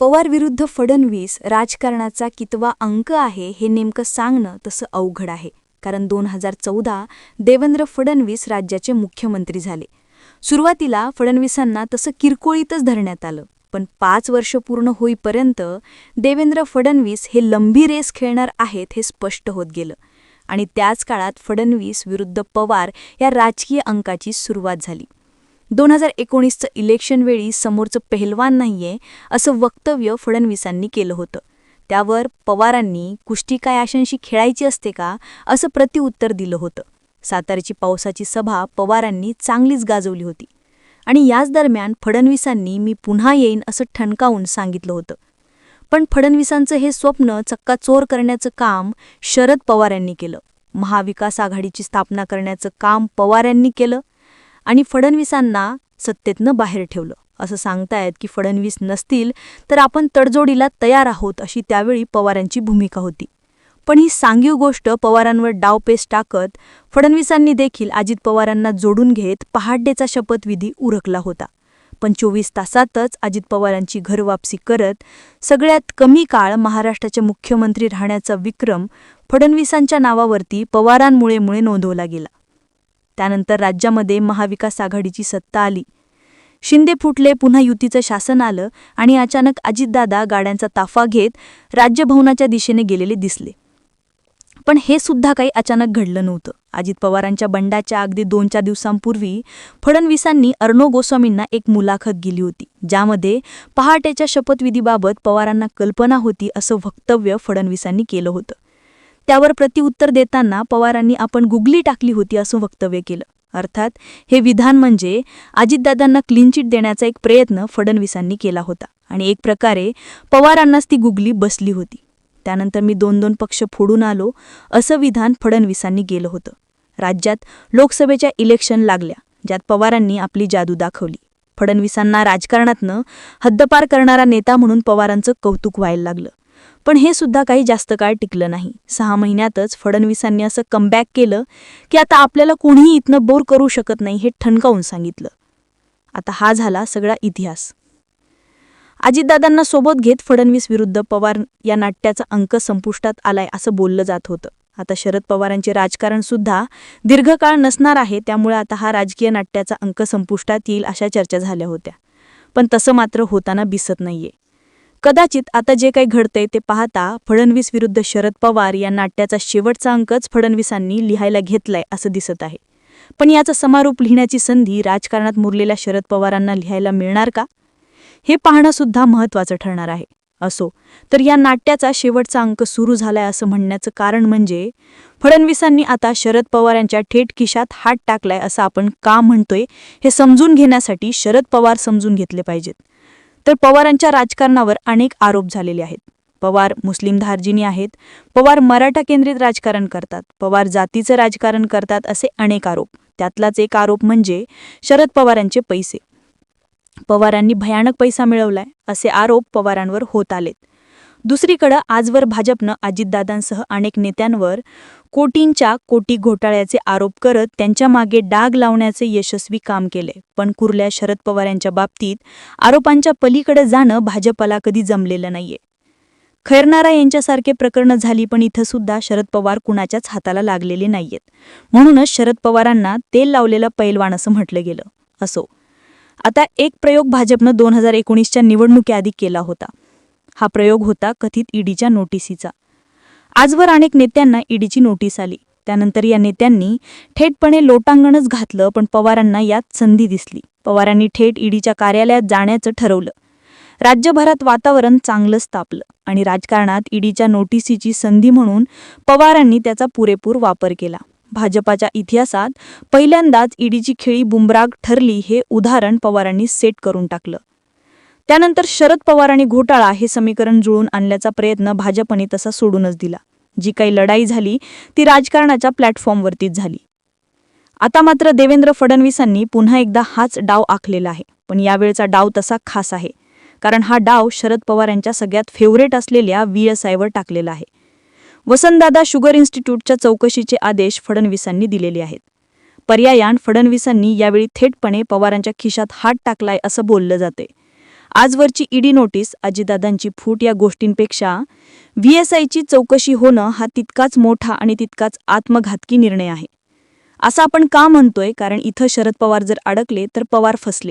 पवार विरुद्ध फडणवीस राजकारणाचा कितवा अंक आहे हे नेमकं सांगणं तसं अवघड आहे. कारण दोन हजार चौदा देवेंद्र फडणवीस राज्याचे मुख्यमंत्री झाले. सुरुवातीला फडणवीसांना तसं किरकोळीतच धरण्यात आलं. पण पाच वर्ष पूर्ण होईपर्यंत देवेंद्र फडणवीस हे लंबी रेस खेळणार आहेत हे स्पष्ट होत गेलं. आणि त्याच काळात फडणवीस विरुद्ध पवार या राजकीय अंकाची सुरुवात झाली. दोन हजार एकोणीसचं इलेक्शनवेळी समोरचं पेहलवान नाहीये असं वक्तव्य फडणवीसांनी केलं होतं. त्यावर पवारांनी कुष्टी काय आशांशी खेळायची असते का असं प्रतिउत्तर दिलं होतं. सातारची पावसाची सभा पवारांनी चांगलीच गाजवली होती. आणि याच दरम्यान फडणवीसांनी मी पुन्हा येईन असं ठणकावून सांगितलं होतं. पण फडणवीसांचं हे स्वप्न चक्काचोर करण्याचं काम शरद पवार यांनी केलं. महाविकास आघाडीची स्थापना करण्याचं काम पवार यांनी केलं. आणि फडणवीसांना सत्तेतनं बाहेर ठेवलं. असं सांगतायत की फडणवीस नसतील तर आपण तडजोडीला तयार आहोत अशी त्यावेळी पवारांची भूमिका होती. पण ही सांगीव गोष्ट पवारांवर डावपेस टाकत फडणवीसांनी देखील अजित पवारांना जोडून घेत पहाड्डेचा शपथविधी उरकला होता. पण चोवीस तासातच अजित पवारांची घरवापसी करत सगळ्यात कमी काळ महाराष्ट्राचे मुख्यमंत्री राहण्याचा विक्रम फडणवीसांच्या नावावरती पवारांमुळेमुळे नोंदवला गेला. त्यानंतर राज्यामध्ये महाविकास आघाडीची सत्ता आली. शिंदे फुटले पुन्हा युतीचं शासन आलं आणि अचानक अजितदादा गाड्यांचा ताफा घेत राज्यभवनाच्या दिशेने गेलेले दिसले. पण हे सुद्धा काही अचानक घडलं नव्हतं. अजित पवारांच्या बंडाच्या अगदी दोन चार दिवसांपूर्वी फडणवीसांनी अर्णव गोस्वामींना एक मुलाखत गेली होती ज्यामध्ये पहाटेच्या शपथविधीबाबत पवारांना कल्पना होती असं वक्तव्य फडणवीसांनी केलं होतं. त्यावर प्रतिउत्तर देताना पवारांनी आपण गुगली टाकली होती असं वक्तव्य केलं. अर्थात हे विधान म्हणजे अजितदादांना क्लीनचिट देण्याचा एक प्रयत्न फडणवीसांनी केला होता आणि एक प्रकारे पवारांनाच ती गुगली बसली होती. त्यानंतर मी दोन दोन पक्ष फोडून आलो असं विधान फडणवीसांनी केलं होतं. राज्यात लोकसभेच्या इलेक्शन लागल्या ज्यात पवारांनी आपली जादू दाखवली. फडणवीसांना राजकारणातनं हद्दपार करणारा नेता म्हणून पवारांचं कौतुक व्हायला लागलं. पण हे सुद्धा काही जास्त काळ टिकलं नाही. सहा महिन्यातच फडणवीसांनी असं कमबॅक केलं की आता आपल्याला कोणीही इथनं बोर करू शकत नाही हे ठणकावून सांगितलं. आता हा झाला सगळा इतिहास. अजितदादांना सोबत घेत फडणवीस विरुद्ध पवार या नाट्याचा अंक संपुष्टात आलाय असं बोललं जात होतं. आता शरद पवारांचे राजकारण सुद्धा दीर्घकाळ नसणार आहे त्यामुळे आता हा राजकीय नाट्याचा अंक संपुष्टात येईल अशा चर्चा झाल्या होत्या. पण तसं मात्र होताना दिसत नाहीये. कदाचित आता जे काही घडतंय ते पाहता फडणवीस विरुद्ध शरद पवार या नाट्याचा शेवटचा अंकच फडणवीसांनी लिहायला घेतलाय असं दिसत आहे. पण याचा समारोप लिहिण्याची संधी राजकारणात मुरलेल्या शरद पवारांना लिहायला मिळणार का? हे पाहणं सुद्धा महत्त्वाचं ठरणार आहे. असो तर या नाट्याचा शेवटचा अंक सुरू झालाय असं म्हणण्याचं कारण म्हणजे फडणवीसांनी आता शरद पवार यांच्या थेट खिशात हात टाकलाय असं आपण का म्हणतोय हे समजून घेण्यासाठी शरद पवार समजून घेतले पाहिजेत. तर पवारांच्या राजकारणावर अनेक आरोप झालेले आहेत. पवार मुस्लिम धार्जिनी आहेत. पवार मराठा केंद्रित राजकारण करतात. पवार जातीचं राजकारण करतात असे अनेक आरोप. त्यातलाच एक आरोप म्हणजे शरद पवारांचे पैसे. पवारांनी भयानक पैसा मिळवलाय असे आरोप पवारांवर होत आलेत. दुसरीकडं आजवर भाजपनं अजितदादांसह अनेक नेत्यांवर कोटींच्या कोटी घोटाळ्याचे आरोप करत त्यांच्या मागे डाग लावण्याचे यशस्वी काम केले. पण कुर्ल्या शरद पवार यांच्या बाबतीत आरोपांच्या पलीकडे जाणं भाजपला कधी जमलेलं नाहीये. खैरनारा यांच्यासारखे प्रकरणं झाली पण इथं सुद्धा शरद पवार कुणाच्याच हाताला लागलेले नाहीयेत. म्हणूनच शरद पवारांना तेल लावलेलं पैलवान असं म्हटलं गेलं. असो. आता एक प्रयोग भाजपनं दोन हजार एकोणीसच्या निवडणुकीआधी केला होता. हा प्रयोग होता कथित ईडीच्या नोटिसीचा. आजवर अनेक नेत्यांना ईडीची नोटीस आली. त्यानंतर या नेत्यांनी थेटपणे लोटांगणच घातलं पण पवारांना यात संधी दिसली. पवारांनी थेट ईडीच्या कार्यालयात जाण्याचं ठरवलं. राज्यभरात वातावरण चांगलंच तापलं आणि राजकारणात ईडीच्या नोटिसीची संधी म्हणून पवारांनी त्याचा पुरेपूर वापर केला. भाजपाच्या इतिहासात पहिल्यांदाच ईडीची खेळी बुमराग ठरली हे उदाहरण पवारांनी सेट करून टाकलं. त्यानंतर शरद पवार आणि घोटाळा हे समीकरण जुळून आणल्याचा प्रयत्न भाजपने तसा सोडूनच दिला. जी काही लढाई झाली ती राजकारणाच्या प्लॅटफॉर्मवरतीच झाली. आता मात्र देवेंद्र फडणवीसांनी पुन्हा एकदा हाच डाव आखलेला आहे. पण यावेळचा डाव तसा खास आहे. कारण हा डाव शरद पवार यांच्या सगळ्यात फेवरेट असलेल्या व्हीएसआयवर एस आयवर टाकलेला आहे. वसंतदादा शुगर इन्स्टिट्यूटच्या चौकशीचे आदेश फडणवीसांनी दिलेले आहेत. पर्यायान फडणवीसांनी यावेळी थेटपणे पवारांच्या खिशात हात टाकलाय असं बोललं जाते आजवरची ईडी नोटीस अजितदादांची फूट या गोष्टींपेक्षा व्ही एस आयची चौकशी होणं हा तितकाच मोठा आणि तितकाच आत्मघातकी निर्णय आहे. असं आपण का म्हणतोय? कारण इथं शरद पवार जर अडकले तर पवार फसले.